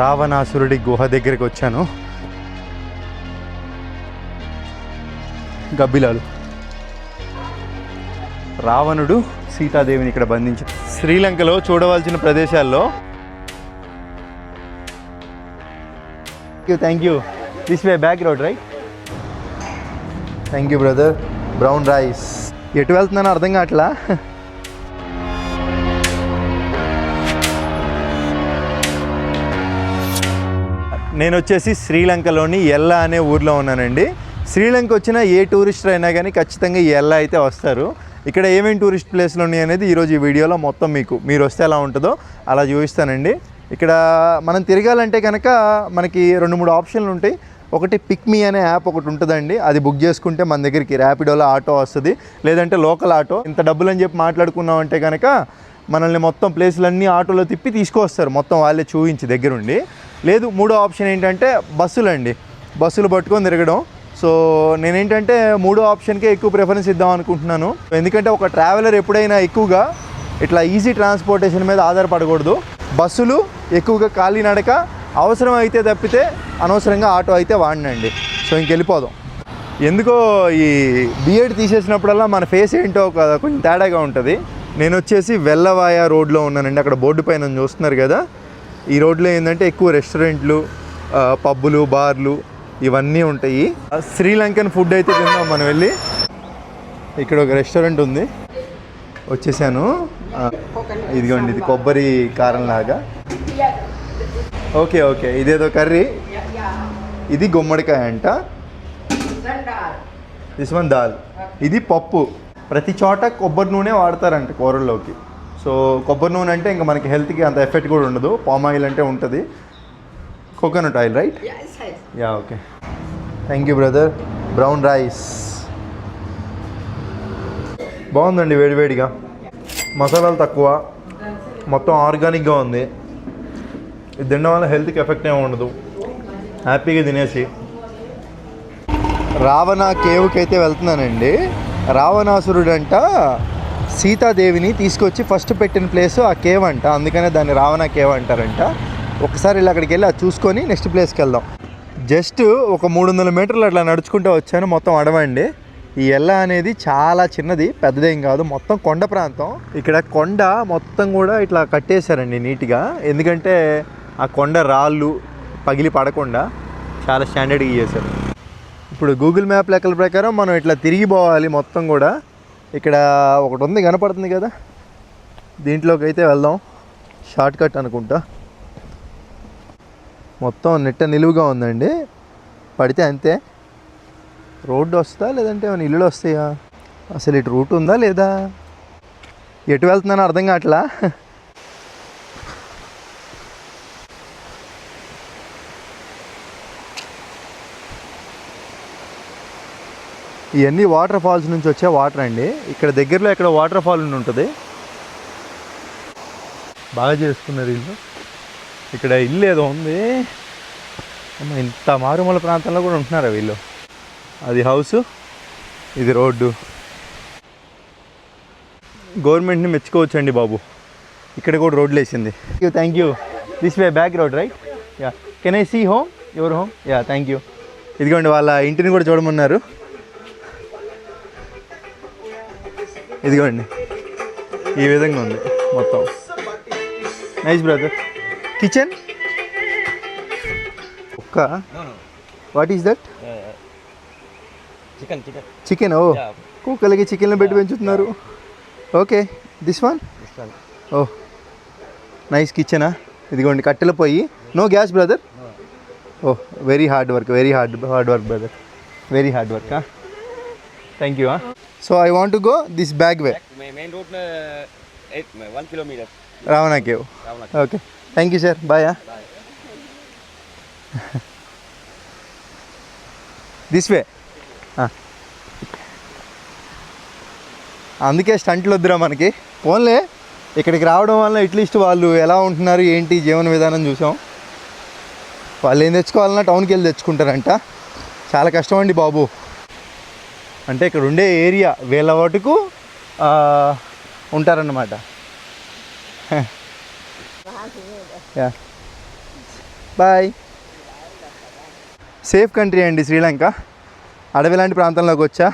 రావణాసురుడి గుహ దగ్గరికి వచ్చాను. గబ్బిలాలు. రావణుడు సీతాదేవిని ఇక్కడ బంధించి శ్రీలంకలో చూడవలసిన ప్రదేశాల్లో thank you this way back road right thank you brother brown rice ఎటు వెళ్తున్నానో అర్థం కావట్లా? నేను వచ్చేసి శ్రీలంకలోని ఎల్లా అనే ఊర్లో ఉన్నానండి. శ్రీలంక వచ్చిన ఏ టూరిస్టర్ అయినా కానీ ఖచ్చితంగా ఈ ఎల్లా అయితే వస్తారు. ఇక్కడ ఏమేమి టూరిస్ట్ ప్లేస్లు ఉన్నాయి అనేది ఈరోజు ఈ వీడియోలో మొత్తం మీకు మీరు వస్తే ఎలా ఉంటుందో అలా చూపిస్తానండి. ఇక్కడ మనం తిరగాలంటే కనుక మనకి రెండు మూడు ఆప్షన్లు ఉంటాయి. ఒకటి పిక్ మీ అనే యాప్ ఒకటి ఉంటుందండి. అది బుక్ చేసుకుంటే మన దగ్గరికి ర్యాపిడోలో ఆటో వస్తుంది. లేదంటే లోకల్ ఆటో. ఇంత డబ్బులు అని చెప్పి మాట్లాడుకున్నాం అంటే కనుక మనల్ని మొత్తం ప్లేసులన్నీ ఆటోలో తిప్పి తీసుకొస్తారు మొత్తం వాళ్ళే చూపించి దగ్గరుండి. లేదు మూడో ఆప్షన్ ఏంటంటే బస్సులు అండి బస్సులు పట్టుకొని తిరగడం. సో నేనేంటంటే మూడో ఆప్షన్కే ఎక్కువ ప్రిఫరెన్స్ ఇద్దాం అనుకుంటున్నాను. ఎందుకంటే ఒక ట్రావెలర్ ఎప్పుడైనా ఎక్కువగా ఇట్లా ఈజీ ట్రాన్స్పోర్టేషన్ మీద ఆధారపడకూడదు. బస్సులు ఎక్కువగా కాలినడక అవసరం అయితే తప్పితే అనవసరంగా ఆటో అయితే వాడినండి. సో ఇంకెళ్ళిపోదాం. ఎందుకో ఈ బిఎడ్ తీసేసినప్పుడల్లా మన ఫేస్ ఏంటో ఒక కొంచెం తేడాగా ఉంటుంది. నేను వచ్చేసి వెల్లవాయ రోడ్లో ఉన్నానండి. అక్కడ బోర్డు పైన చూస్తున్నారు కదా. ఈ రోడ్లో ఏంటంటే ఎక్కువ రెస్టారెంట్లు పబ్బులు బార్లు ఇవన్నీ ఉంటాయి. శ్రీలంకన్ ఫుడ్ అయితే తిందాం మనం వెళ్ళి. ఇక్కడ ఒక రెస్టారెంట్ ఉంది. వచ్చేసాను. ఇదిగోండి ఇది కొబ్బరి కారం లాగా ఓకే ఓకే ఇదేదో కర్రీ. ఇది గుమ్మడికాయ అంట. This one dal. ఇది పప్పు. ప్రతి చోట కొబ్బరి నూనె వాడతారంట కూరల్లోకి. సో కొబ్బరి నూనె అంటే ఇంకా మనకి హెల్త్కి అంత ఎఫెక్ట్ కూడా ఉండదు. పామ్ ఆయిల్ అంటే ఉంటుంది. Coconut oil right. Yeah okay thank you brother brown rice బాగుందండి వేడివేడిగా మసాలాలు తక్కువ. మొత్తం ఆర్గానిక్గా ఉంది. ఇది తినడం వల్ల హెల్త్కి ఎఫెక్ట్ ఏమి ఉండదు. హ్యాపీగా తినేసి. రావణ కేవ్కి అయితే వెళ్తున్నానండి. రావణాసురుడు అంట సీతాదేవిని తీసుకొచ్చి ఫస్ట్ పెట్టిన ప్లేస్ ఆ కేవ్ అంట. అందుకనే దాన్ని రావణ కేవ్ అంటారంట. ఒకసారి ఇలా అక్కడికి వెళ్ళి అది చూసుకొని నెక్స్ట్ ప్లేస్కి వెళ్దాం. జస్ట్ ఒక మూడు వందల మీటర్లు అట్లా నడుచుకుంటూ వచ్చాను. మొత్తం అడవండి. ఈ ఎల్ల అనేది చాలా చిన్నది పెద్దదేం కాదు. మొత్తం కొండ ప్రాంతం. ఇక్కడ కొండ మొత్తం కూడా ఇట్లా కట్టేశారండి నీట్గా. ఎందుకంటే ఆ కొండ రాళ్ళు పగిలి పడకుండా చాలా స్టాండర్డ్గా చేశారు. ఇప్పుడు గూగుల్ మ్యాప్ లెక్కల ప్రకారం మనం ఇట్లా తిరిగి పోవాలి మొత్తం కూడా. ఇక్కడ ఒకటి ఉంది కనపడుతుంది కదా. దీంట్లోకి అయితే వెళ్దాం. షార్ట్ కట్ అనుకుంటా. మొత్తం నెట్ట నిలువుగా ఉందండి. పడితే అంతే. రోడ్డు వస్తుందా లేదంటే ఏమైనా ఇల్లులు వస్తాయా? అసలు ఇటు రూట్ ఉందా లేదా? ఎటు వెళ్తున్నానో అర్థం కావట్లా? ఇవన్నీ వాటర్ ఫాల్స్ నుంచి వచ్చే వాటర్ అండి. ఇక్కడ దగ్గరలో ఇక్కడ వాటర్ ఫాల్ ఉండి ఉంటుంది. బాగా చేసుకున్నారు ఇల్లు ఇక్కడ ఇల్లు ఏదో ఉంది. ఇంత మారుమూల ప్రాంతంలో కూడా ఉంటున్నారు వీళ్ళు? అది హౌస్ ఇది రోడ్డు. గవర్నమెంట్ని మెచ్చుకోవచ్చండి బాబు. ఇక్కడ కూడా రోడ్లు వేసింది. Thank you this way back road right yeah can I see home your home yeah thank you ఇదిగోండి వాళ్ళ ఇంటిని కూడా చూడమన్నారు. ఇదిగోండి. ఈ విధంగా ఉంది మొత్తం. నైస్ బ్రదర్ కిచెన్ ఒక్క. What is that Chicken, chicken. Chicken oh. కుక్కలకి చికెన్లు పెట్టి పెంచుతున్నారు. Okay this one. Oh nice కిచెనా ఇదిగోండి కట్టెల పొయ్యి no gas brother oh very hard work very hard hard work brother very hard work thank you so I want to go this back way Main, main road uh, eight, one kilometer. Ravana cave Ravana. Okay thank you sir bye this way అందుకే స్టంట్లు వద్దురా మనకి. ఫోన్లే ఇక్కడికి రావడం వల్ల at least వాళ్ళు ఎలా ఉంటున్నారు ఏంటి జీవన విధానం చూసాం. వాళ్ళు ఏం తెచ్చుకోవాలన్నా టౌన్కి వెళ్ళి తెచ్చుకుంటారంట. చాలా కష్టం అండి బాబు. అంటే ఇక్కడ ఉండే ఏరియా వీళ్ళ వాటుకు ఉంటారన్నమాట. బాయ్. సేఫ్ కంట్రీ అండి శ్రీలంక. అడవి లాంటి ప్రాంతంలోకి వచ్చా.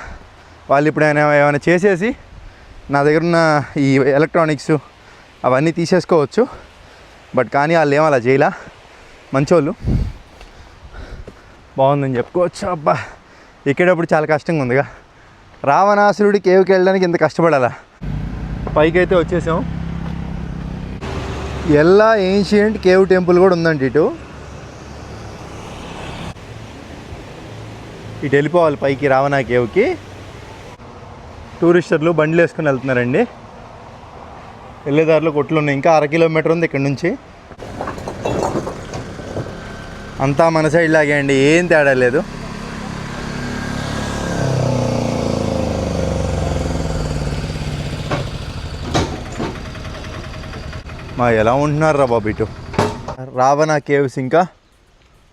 వాళ్ళు ఇప్పుడు ఏమైనా ఏమైనా చేసేసి నా దగ్గర ఉన్న ఈ ఎలక్ట్రానిక్స్ అవన్నీ తీసేసుకోవచ్చు. బట్ కానీ వాళ్ళు ఏం అలా చేయలా. మంచోళ్ళు. బాగుందని చెప్పుకోవచ్చు. అబ్బా. ఎక్కేటప్పుడు చాలా కష్టంగా ఉందిగా. రావణాసురుడి కేవ్కి వెళ్ళడానికి ఇంత కష్టపడాలా? పైకి అయితే వచ్చేసాం. ఎల్లా ఏన్షియంట్ కేవ్ టెంపుల్ కూడా ఉందండి ఇటు. ఇటు వెళ్ళిపోవాలి పైకి రావణ కేవ్కి. టూరిస్టర్లు బండ్లు వేసుకుని వెళ్తున్నారండి. వెళ్ళేదారిలో కొట్లు ఉన్నాయి. ఇంకా అర కిలోమీటర్ ఉంది ఇక్కడ నుంచి. అంతా మన సైడ్ లాగే అండి. ఏం తేడా లేదు. మా ఎలా ఉంటున్నారు రా బాబు ఇటు రావణ కేవ్స్ ఇంకా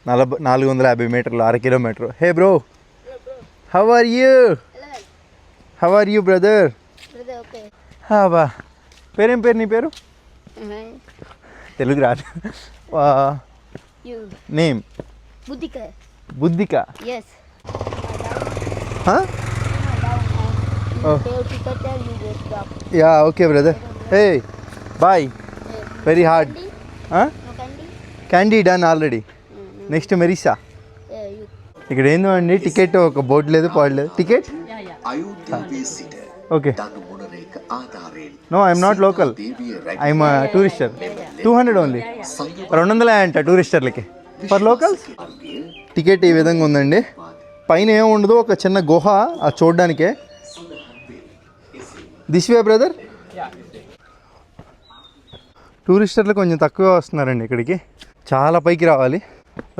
నలభై నాలుగు వందల యాభై మీటర్లు అర kilometre hey bro how are you how are you brother Brother, okay. బా పేరేం పేరు నీ పేరు Uh-huh. తెలుగు రాదు You. Name Budika. Buddhika Yes. Huh? You Oh. pay ticket and you just stop. Yeah okay brother hey bye Uh, very hard candy done already next మెరిసా ఇక్కడ ఏందో అండి? Ticket ఒక బోర్డు లేదు పాడలేదు ticket okay no I'm not local I'm tourister two hundred only రెండు వందల అంట టూరిస్టర్లకి for locals ticket ఈ విధంగా ఉందండి. పైన ఏముండదు ఒక చిన్న గుహ చూడడానికే. దిస్ వే బ్రదర్ టూరిస్టర్లు కొంచెం తక్కువ వస్తున్నారండి ఇక్కడికి. చాలా పైకి రావాలి.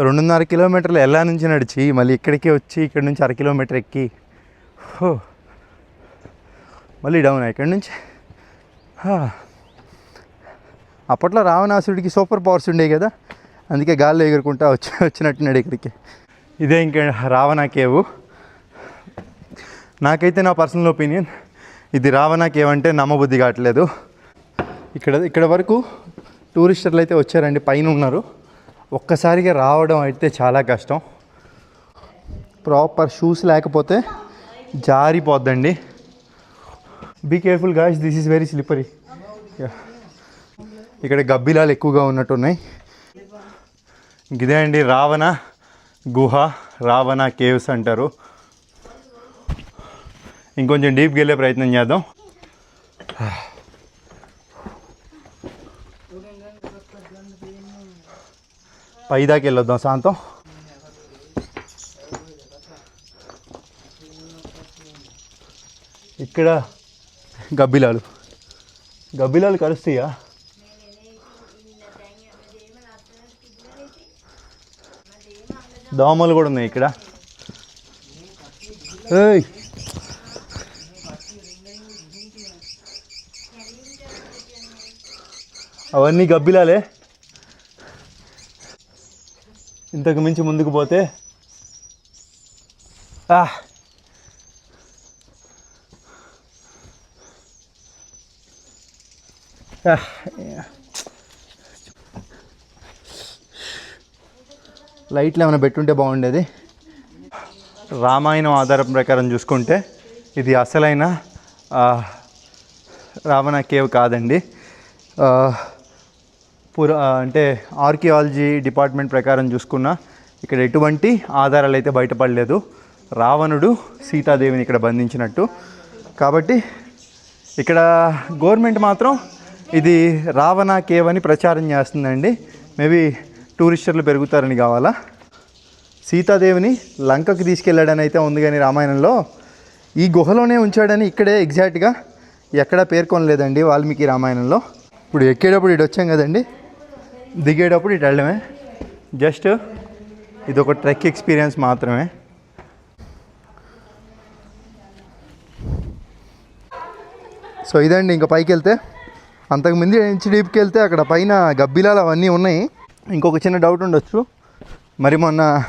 రెండున్నర కిలోమీటర్లు ఎలా నుంచి నడిచి మళ్ళీ ఇక్కడికి వచ్చి ఇక్కడ నుంచి అర కిలోమీటర్ ఎక్కి హో. మళ్ళీ డౌన్ ఇక్కడి నుంచి? అప్పట్లో రావణాసుడికి సూపర్ పవర్స్ ఉండేవి కదా. అందుకే గాల్లో ఎగురుకుంటా వచ్చి వచ్చినట్టున్నాడు ఇక్కడికి. ఇదే ఇంకా రావణ కేవు. నాకైతే నా పర్సనల్ ఒపీనియన్ ఇది రావణ కేవ్ అంటే నమ్మబుద్ధి కావట్లేదు. ఇక్కడ ఇక్కడ వరకు టూరిస్టర్లు అయితే వచ్చారండి పైన ఉన్నారు. ఒక్కసారిగా రావడం అయితే చాలా కష్టం. ప్రాపర్ షూస్ లేకపోతే జారిపోద్దండి. Be careful guys this is very slippery ఇక్కడ గబ్బిలాలు ఎక్కువగా ఉన్నట్టున్నాయి. ఇదే అండి రావణ గుహ రావణ కేవ్స్ అంటారు. ఇంకొంచెం డీప్కి వెళ్ళే ప్రయత్నం చేద్దాం. పైదాకి వెళ్ళొద్దాం శాంతం. ఇక్కడ గబ్బిలాలు. గబ్బిలాలు కలుస్తాయా? దోమలు కూడా ఉన్నాయి ఇక్కడ. ఏయ్! అవన్నీ గబ్బిలాలే. ఇంతకు మించి ముందుకు పోతే లైట్లు ఏమైనా పెట్టుంటే బాగుండేది. రామాయణం ఆధారం ప్రకారం చూసుకుంటే ఇది అసలైన రావణ కేవ్ కాదండి. పురా అంటే ఆర్కియాలజీ డిపార్ట్మెంట్ ప్రకారం చూసుకున్న ఇక్కడ ఎటువంటి ఆధారాలు అయితే బయటపడలేదు. రావణుడు సీతాదేవిని ఇక్కడ బంధించినట్టు. కాబట్టి ఇక్కడ గవర్నమెంట్ మాత్రం ఇది రావణ కేవ్ అని ప్రచారం చేస్తుందండి. మేబీ టూరిస్టర్లు పెరుగుతారని కావాలా? సీతాదేవిని లంకకు తీసుకెళ్ళాడని అయితే ఉంది కానీ రామాయణంలో ఈ గుహలోనే ఉంచాడని ఇక్కడే ఎగ్జాక్ట్గా ఎక్కడా పేర్కొనలేదండి వాల్మీకి రామాయణంలో. ఇప్పుడు ఎక్కేటప్పుడు ఇటు వచ్చాం కదండి. దిగేటప్పుడు ఇటు వెళ్ళడమే. జస్ట్ ఇది ఒక ట్రెక్ ఎక్స్పీరియన్స్ మాత్రమే. సో ఇదండి ఇంకా పైకి వెళ్తే అంతకు ముందు డీప్కి వెళ్తే అక్కడ పైన గబ్బిలాలు అవన్నీ ఉన్నాయి. ఇంకొక చిన్న డౌట్ ఉండొచ్చు. మరి మొన్న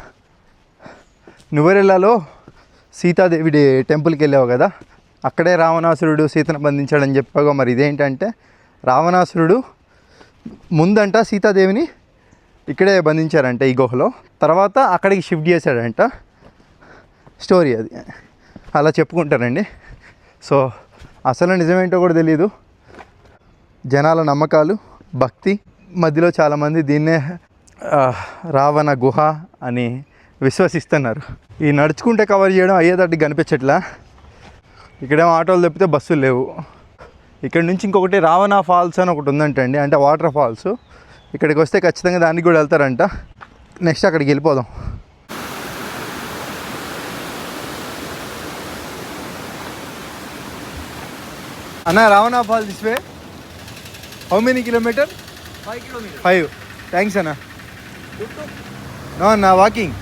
నువ్వెరెల్లాలో సీతాదేవి టెంపుల్కి వెళ్ళావు కదా? అక్కడే రావణాసురుడు సీతను బంధించాడని చెప్పాగా మరి ఇదేంటంటే? రావణాసురుడు ముందంట సీతాదేవిని ఇక్కడే బంధించారంట ఈ గుహలో. తర్వాత అక్కడికి షిఫ్ట్ చేశాడంట. స్టోరీ అది. అలా చెప్పుకుంటారండి సో అసలు నిజమేంటో కూడా తెలియదు జనాల నమ్మకాలు భక్తి మధ్యలో చాలామంది దీన్నే రావణ గుహ అని విశ్వసిస్తున్నారు. ఈ నడుచుకుంటే కవర్ చేయడం అయ్యేటట్టు కనిపించట్లా. ఇక్కడేమో ఆటోలు తప్పితే బస్సులు లేవు. ఇక్కడ నుంచి ఇంకొకటి రావణ ఫాల్స్ అని ఒకటి ఉందంటండి అంటే వాటర్ ఫాల్స్. ఇక్కడికి వస్తే ఖచ్చితంగా దానికి కూడా వెళ్తారంట. నెక్స్ట్ అక్కడికి వెళ్ళిపోదాం. అన్న Ravana fall this way? How many kilometre Five kilometers. Five thanks అన్న. నో అన్న వాకింగ్.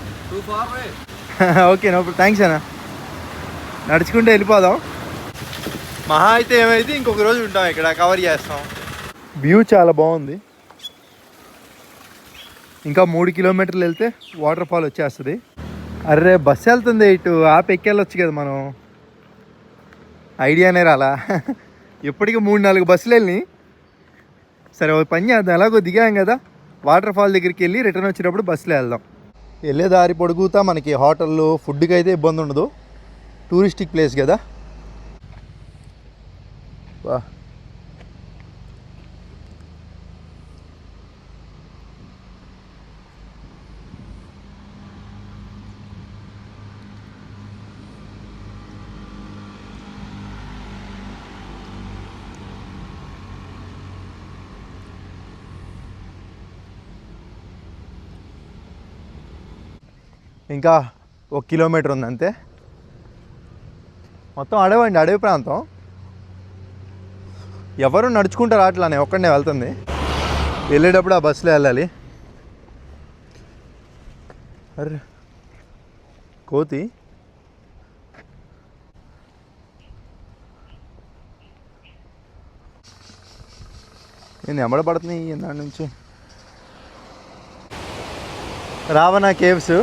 ఓకే నో థ్యాంక్స్ అన్న. నడుచుకుంటే వెళ్ళిపోదాం. మహా అయితే ఏమైతే ఇంకొక రోజు ఉంటాం ఇక్కడ కవర్ చేస్తాం. వ్యూ చాలా బాగుంది. ఇంకా మూడు కిలోమీటర్లు వెళ్తే వాటర్ ఫాల్ వచ్చేస్తుంది. అరే బస్సు వెళ్తుంది ఇటు ఆపి ఎక్కెళ్ళొచ్చు కదా మనం. ఐడియానే రాలా. ఇప్పటికీ మూడు నాలుగు బస్సులు వెళ్ళి సరే ఒక పని చేద్దాం. ఎలాగో దిగాం కదా. వాటర్ ఫాల్ దగ్గరికి వెళ్ళి రిటర్న్ వచ్చేటప్పుడు బస్సులో వెళ్దాం. వెళ్ళే దారి పొడుగుతా మనకి హోటళ్ళు ఫుడ్కి అయితే ఇబ్బంది ఉండదు. టూరిస్టిక్ ప్లేస్ కదా. వా ఇంకా ఒక కిలోమీటర్ ఉంది అంతే మొత్తం అడవండి అడవి ప్రాంతం. ఎవరు నడుచుకుంటారు అట్లానే ఒక్కడనే వెళ్తుంది. వెళ్ళేటప్పుడు ఆ బస్సులో వెళ్ళాలి. అర్రే కోతి. నేను ఎమ్మడబడుతున్నాయి దాని నుంచి? రావణ కేవ్స్.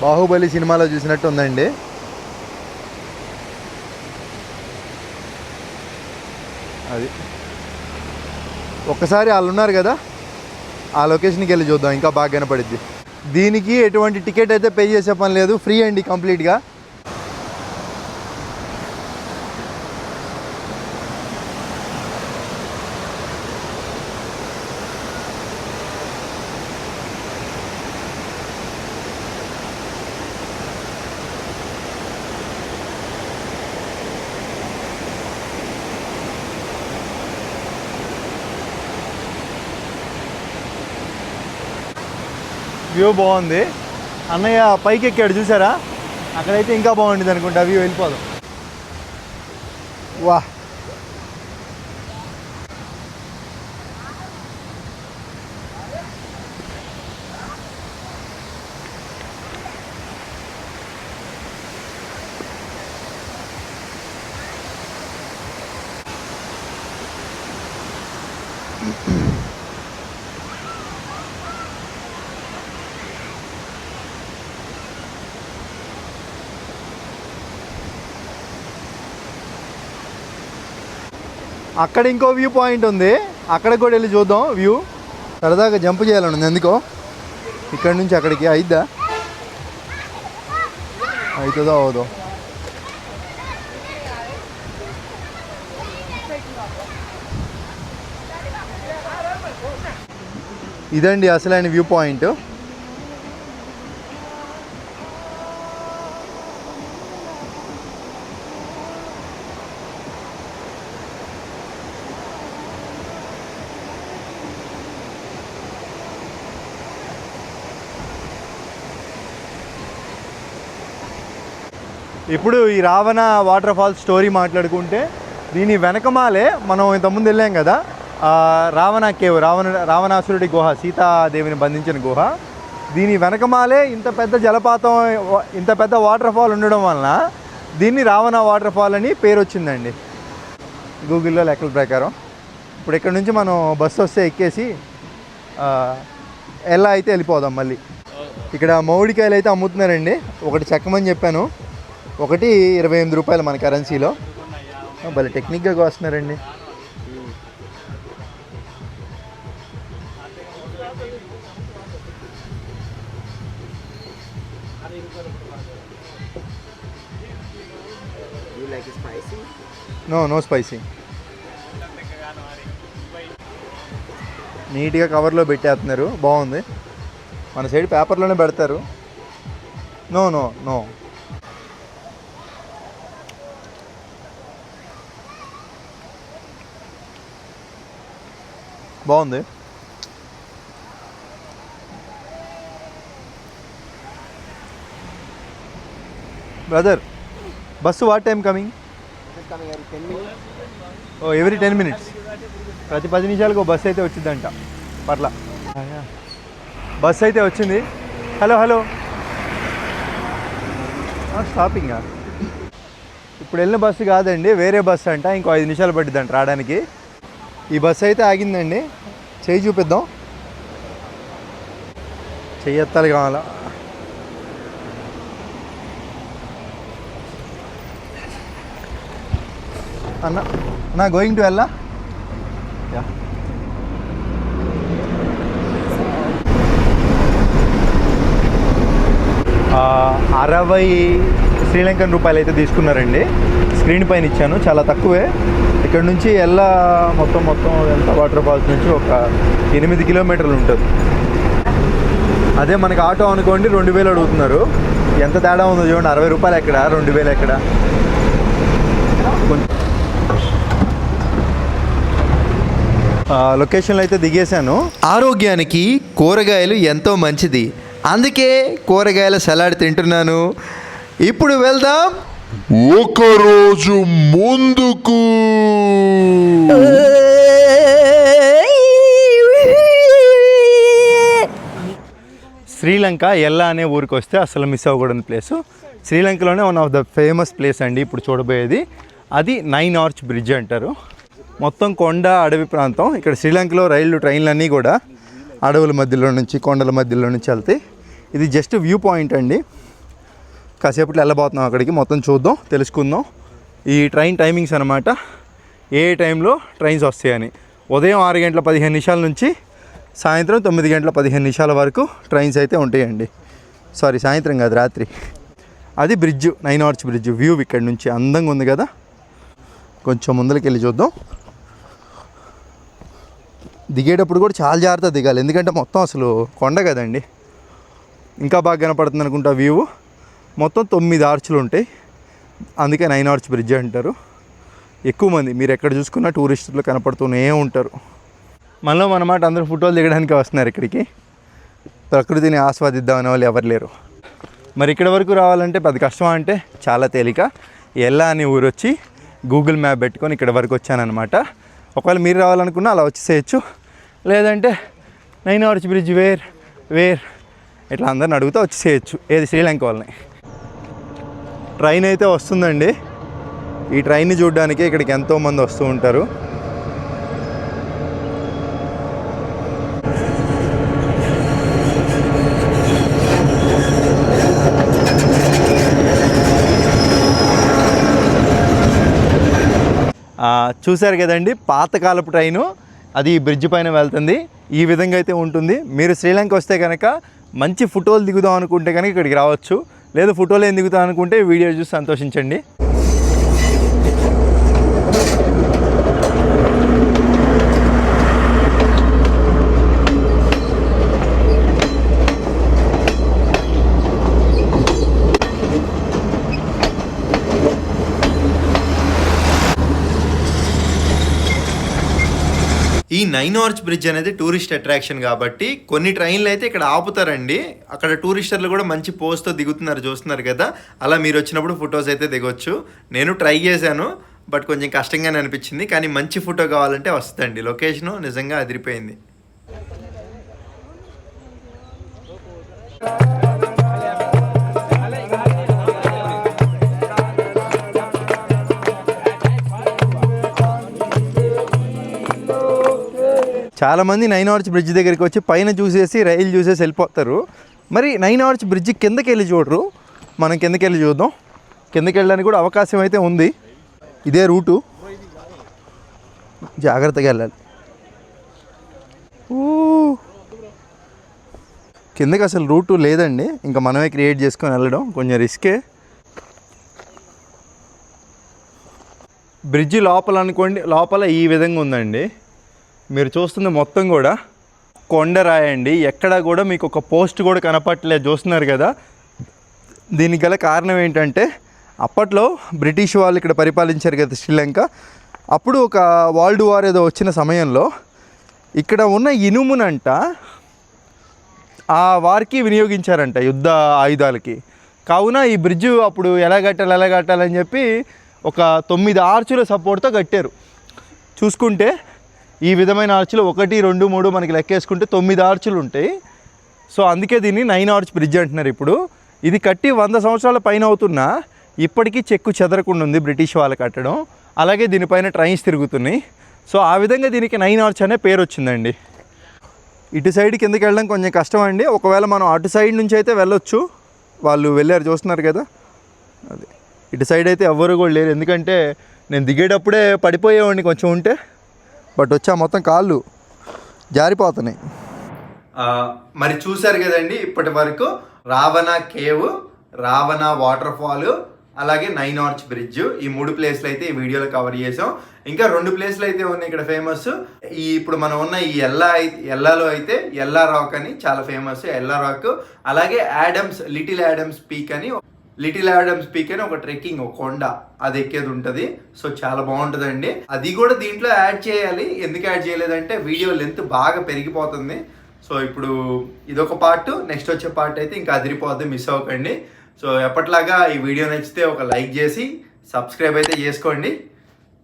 బాహుబలి సినిమాలో చూసినట్టు ఉందండి. అది. ఒక్కసారి వాళ్ళు ఉన్నారు కదా ఆ లొకేషన్కి వెళ్ళి చూద్దాం ఇంకా బాగా కనపడిద్ది. దీనికి ఎటువంటి టికెట్ అయితే పే చేసే పని లేదు ఫ్రీ అండి కంప్లీట్గా బాగుంది. అన్నయ్య పైకి ఎక్కాడు చూసారా? అక్కడైతే ఇంకా బాగుండేది అనుకుంటా వ్యూ వెళ్ళిపోదాం. వా అక్కడ ఇంకో వ్యూ పాయింట్ ఉంది. అక్కడికి కూడా వెళ్ళి చూద్దాం వ్యూ. సరదాగా జంప్ చేయాలని ఉంది. ఎందుకో? ఇక్కడ నుంచి అక్కడికి అయిద్దా? అవుతుందో అవుదో ఇదండి అసలైన వ్యూ పాయింట్. ఇప్పుడు ఈ రావణ వాటర్ ఫాల్స్ స్టోరీ మాట్లాడుకుంటే దీని వెనకమాలే మనం ఇంతకుముందు వెళ్ళాం కదా రావణ కేవ్ రావణ రావణాసురుడి గుహ సీతాదేవిని బంధించిన గుహ. దీని వెనకమాలే ఇంత పెద్ద జలపాతం ఇంత పెద్ద వాటర్ ఫాల్ ఉండడం వలన దీన్ని రావణ వాటర్ ఫాల్ అని పేరు వచ్చిందండి. గూగుల్లో లెక్కల ప్రకారం. ఇప్పుడు ఇక్కడ నుంచి మనం బస్సు వస్తే ఎక్కేసి ఎలా అయితే వెళ్ళిపోదాం మళ్ళీ. ఇక్కడ మౌడికాయలు అయితే అమ్ముతున్నారండి. ఒకటి చెక్కమని చెప్పాను. ఒకటి ఇరవై ఎనిమిది రూపాయలు మన కరెన్సీలో భలే టెక్నిక్గా spicy? నో నో స్పైసీ నీట్గా కవర్లో పెట్టేస్తున్నారు. బాగుంది. మన సైడ్ పేపర్లోనే పెడతారు. నో నో నో బాగుంది. Brother bus what time coming oh every ten minutes ప్రతి పది నిమిషాలకు ఒక బస్సు అయితే వచ్చిందంట. పర్ల. బస్సు అయితే వచ్చింది. హలో హలో స్టాపింగా ఇప్పుడు వెళ్ళిన బస్సు కాదండి వేరే బస్సు అంట ఇంకో ఐదు నిమిషాలు పట్టిద్దంట రావడానికి. ఈ బస్సు అయితే ఆగిందండి. చేయి చూపిద్దాం. చెయ్యి ఎత్తాలి కావాలా? అన్న నా గోయింగ్ టు వెళ్ళా? యా అరవై శ్రీలంకన్ రూపాయలు అయితే తీసుకున్నారండి. స్క్రీన్ పైన ఇచ్చాను చాలా తక్కువే. ఇక్కడ నుంచి ఎల్లా మొత్తం మొత్తం ఎంత? వాటర్ ఫాల్స్ నుంచి ఒక ఎనిమిది కిలోమీటర్లు ఉంటుంది. అదే మనకి ఆటో అనుకోండి రెండు వేలు అడుగుతున్నారు. ఎంత తేడా ఉందో చూడండి అరవై రూపాయలు ఎక్కడ? రెండు వేలు ఎక్కడ? లొకేషన్లో అయితే దిగేశాను. ఆరోగ్యానికి కూరగాయలు ఎంతో మంచిది. అందుకే కూరగాయల సలాడ్ తింటున్నాను. ఇప్పుడు వెళ్దాం. ఒకరోజు ముందుకు. శ్రీలంక ఎల్లా అనే ఊరికి వస్తే అసలు మిస్ అవ్వకూడని place శ్రీలంకలోనే one of the famous place అండి ఇప్పుడు చూడబోయేది. అది నైన్ ఆర్చ్ బ్రిడ్జ్ అంటారు. మొత్తం కొండ అడవి ప్రాంతం. ఇక్కడ శ్రీలంకలో రైళ్ళు ట్రైన్లన్నీ కూడా అడవుల మధ్యలో నుంచి కొండల మధ్యలో నుంచి వెళ్తాయి. ఇది జస్ట్ వ్యూ పాయింట్ అండి. కాసేపట్లో వెళ్ళబోతున్నాం అక్కడికి. మొత్తం చూద్దాం తెలుసుకుందాం. ఈ ట్రైన్ టైమింగ్స్ అనమాట ఏ టైంలో ట్రైన్స్ వస్తాయని. ఉదయం ఆరు గంటల పదిహేను నిమిషాల నుంచి సాయంత్రం తొమ్మిది గంటల పదిహేను నిమిషాల వరకు ట్రైన్స్ అయితే ఉంటాయండి. సారీ సాయంత్రం కాదు రాత్రి. అది bridge nine arch bridge view ఇక్కడ నుంచి అందంగా ఉంది కదా. కొంచెం ముందరికి వెళ్ళి చూద్దాం. దిగేటప్పుడు కూడా చాలా జాగ్రత్త దిగాలి. ఎందుకంటే మొత్తం అసలు కొండ కదండి. ఇంకా బాగా కనపడుతుంది అనుకుంటా వ్యూ. మొత్తం తొమ్మిది ఆర్చులు ఉంటాయి. అందుకే నైన్ ఆర్చ్ బ్రిడ్జ్ అంటారు. ఎక్కువ మంది మీరు ఎక్కడ చూసుకున్నా టూరిస్టులు కనపడుతూనే ఉంటారు. మనలో మనమాట అందరూ ఫోటోలు దిగడానికి వస్తున్నారు ఇక్కడికి. ప్రకృతిని ఆస్వాదిద్దామనే వాళ్ళు ఎవరు లేరు. మరి ఇక్కడ వరకు రావాలంటే పెద్ద కష్టం అంటే చాలా తేలిక. ఎలా అని ఊరు వచ్చి గూగుల్ మ్యాప్ పెట్టుకొని ఇక్కడ వరకు వచ్చానమాట ఒకవేళ మీరు రావాలనుకున్నా అలా వచ్చేసేయచ్చు లేదంటే nine arch bridge where where ఇట్లా అందరిని అడుగుతూ వచ్చేసేయచ్చు ఏది శ్రీలంక వాళ్ళని. ట్రైన్ అయితే వస్తుందండి. ఈ ట్రైన్ని చూడడానికి ఇక్కడికి ఎంతోమంది వస్తూ ఉంటారు. చూశారు కదండి పాతకాలపు ట్రైను. అది ఈ బ్రిడ్జ్ పైన వెళ్తుంది. ఈ విధంగా అయితే ఉంటుంది. మీరు శ్రీలంక వస్తే కనుక మంచి ఫోటోలు దిగుదాం అనుకుంటే కనుక ఇక్కడికి రావచ్చు. లేదు ఫోటోలు ఏం అనుకుంటే వీడియో చూసి సంతోషించండి. నైన్ ఆర్చ్ బ్రిడ్జ్ అనేది టూరిస్ట్ అట్రాక్షన్ కాబట్టి కొన్ని ట్రైన్లు అయితే ఇక్కడ ఆపుతారండి. అక్కడ టూరిస్టర్లు కూడా మంచి పోస్ట్తో దిగుతున్నారు చూస్తున్నారు కదా. అలా మీరు వచ్చినప్పుడు ఫొటోస్ అయితే దిగొచ్చు. నేను ట్రై చేశాను బట్ కొంచెం కష్టంగానే అనిపించింది. కానీ మంచి ఫోటో కావాలంటే వస్తుందండి. లొకేషన్ నిజంగా అదిరిపోయింది. చాలామంది నైన్ ఆర్చ్ బ్రిడ్జ్ దగ్గరికి వచ్చి పైన చూసేసి రైలు చూసేసి వెళ్ళిపోతారు. మరి నైన్ ఆర్చ్ బ్రిడ్జ్ కిందకి వెళ్ళి చూడరు. మనం కిందకి వెళ్ళి చూద్దాం. కిందకి వెళ్ళడానికి కూడా అవకాశం అయితే ఉంది. ఇదే రూటు. జాగ్రత్తగా వెళ్ళాలి. ఊ, కిందకి అసలు రూటు లేదండి. ఇంకా మనమే క్రియేట్ చేసుకొని వెళ్ళడం కొంచెం రిస్కే. బ్రిడ్జి లోపల అనుకోండి లోపల ఈ విధంగా ఉందండి. మీరు చూస్తుంది మొత్తం కూడా కొండరాయి అండి ఎక్కడ కూడా మీకు ఒక పోస్ట్ కూడా కనపట్లేదు చూస్తున్నారు కదా? దీనికి గల కారణం ఏంటంటే అప్పట్లో బ్రిటిష్ వాళ్ళు ఇక్కడ పరిపాలించారు కదా శ్రీలంక. అప్పుడు ఒక వరల్డ్ వార్ ఏదో వచ్చిన సమయంలో ఇక్కడ ఉన్న ఇనుమునంట ఆ వారికి వినియోగించారంట యుద్ధ ఆయుధాలకి. కావున ఈ బ్రిడ్జ్ అప్పుడు ఎలా కట్టాలి ఎలా కట్టాలని చెప్పి ఒక తొమ్మిది ఆర్చుల సపోర్ట్తో కట్టారు. చూసుకుంటే ఈ విధమైన ఆర్చులు ఒకటి రెండు మూడు మనకి లెక్కేసుకుంటే తొమ్మిది ఆర్చులు ఉంటాయి. సో అందుకే దీన్ని నైన్ ఆర్చ్ బ్రిడ్జ్ అంటున్నారు ఇప్పుడు. ఇది కట్టి వంద సంవత్సరాల పైన అవుతున్నా ఇప్పటికీ చెక్కు చెదరకుండా ఉంది బ్రిటిష్ వాళ్ళు కట్టడం. అలాగే దీనిపైన ట్రైన్స్ తిరుగుతున్నాయి. సో ఆ విధంగా దీనికి నైన్ ఆర్చ్ అనే పేరు వచ్చిందండి. ఇటు సైడ్ కిందకి వెళ్ళడం కొంచెం కష్టం అండి. ఒకవేళ మనం అటు సైడ్ నుంచి అయితే వెళ్ళొచ్చు. వాళ్ళు వెళ్ళారు చూస్తున్నారు కదా. అది. ఇటు సైడ్ అయితే ఎవ్వరు కూడా లేరు. ఎందుకంటే నేను దిగేటప్పుడే పడిపోయేవాడిని కొంచెం ఉంటే. బట్ వచ్చా మొత్తం కాళ్ళు జారిపోతున్నాయి. మరి చూశారు కదండి ఇప్పటి వరకు Ravana cave Ravana water fall అలాగే నైన్ ఆర్చ్ బ్రిడ్జ్ ఈ మూడు ప్లేస్లు అయితే ఈ వీడియోలో కవర్ చేసాం ఇంకా రెండు ప్లేస్లు అయితే ఉన్నాయి ఇక్కడ ఫేమస్. ఈ ఇప్పుడు మనం ఉన్న ఈ ఎల్లా ఎల్లాలో అయితే ఎల్లా రాక్ అని చాలా ఫేమస్ ఎల్లా రాక్ అలాగే యాడమ్స్ లిటిల్ యాడమ్స్ పీక్ అని లిటిల్ యాడమ్ పీక్ అని ఒక ట్రెక్కింగ్ ఒక కొండ అది ఎక్కేది ఉంటుంది. సో చాలా బాగుంటుందండి. అది కూడా దీంట్లో యాడ్ చేయాలి. ఎందుకు యాడ్ చేయలేదంటే వీడియో లెంత్ బాగా పెరిగిపోతుంది. సో ఇప్పుడు ఇదొక పార్ట్ నెక్స్ట్ వచ్చే పార్ట్ అయితే ఇంకా అదిరిపోద్ది మిస్ అవ్వకండి. సో ఎప్పట్లాగా ఈ వీడియో నచ్చితే ఒక లైక్ చేసి సబ్స్క్రైబ్ అయితే చేసుకోండి.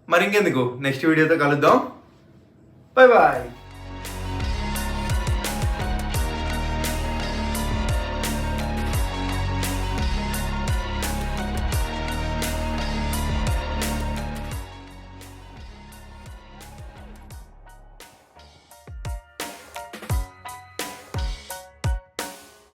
మరి ఇంకెందుకు నెక్స్ట్ వీడియోతో కలుద్దాం. Bye bye